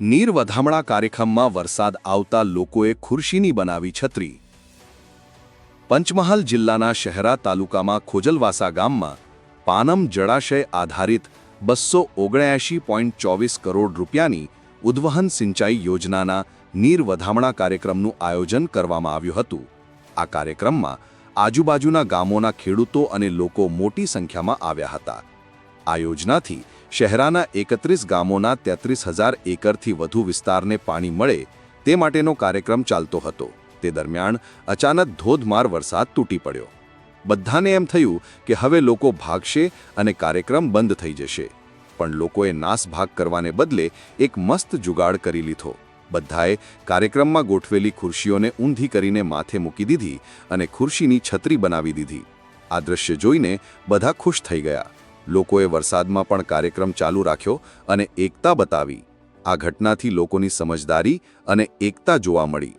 નીર વધામણા કાર્યક્રમમાં વરસાદ આવતા લોકોએ ખુરશીની બનાવી છત્રી. પંચમહાલ જિલ્લાના શહેરા તાલુકામાં ખોજલવાસા ગામમાં પાનમ જળાશય આધારિત બસો ઓગણ્યાએંશી પોઈન્ટ ચોવીસ કરોડ રૂપિયાની ઉદ્વહન સિંચાઈ યોજનાના નીર વધામણા કાર્યક્રમનું આયોજન કરવામાં આવ્યું હતું. આ કાર્યક્રમમાં આજુબાજુના ગામોના ખેડૂતો અને લોકો મોટી સંખ્યામાં આવ્યા હતા. આ યોજનાથી શહેરાના એકત્રીસ ગામોના તેત્રીસ હજાર એકરથી વધુ વિસ્તારને પાણી મળે તે માટેનો કાર્યક્રમ ચાલતો હતો. તે દરમિયાન અચાનક ધોધમાર વરસાદ તૂટી પડ્યો. બધાને એમ થયું કે હવે લોકો ભાગશે અને કાર્યક્રમ બંધ થઈ જશે. પણ લોકોએ નાસભાગ કરવાને બદલે એક મસ્ત જુગાડ કરી લીધો. બધાએ કાર્યક્રમમાં ગોઠવેલી ખુરશીઓને ઊંધી કરીને માથે મૂકી દીધી અને ખુરશીની છત્રી બનાવી દીધી. આ દ્રશ્ય જોઈને બધા ખુશ થઈ ગયા. લોકોએ વરસાદમાં પણ કાર્યક્રમ ચાલુ રાખ્યો અને એકતા બતાવી. આ ઘટનાથી લોકોની સમજદારી અને એકતા જોવા મળી.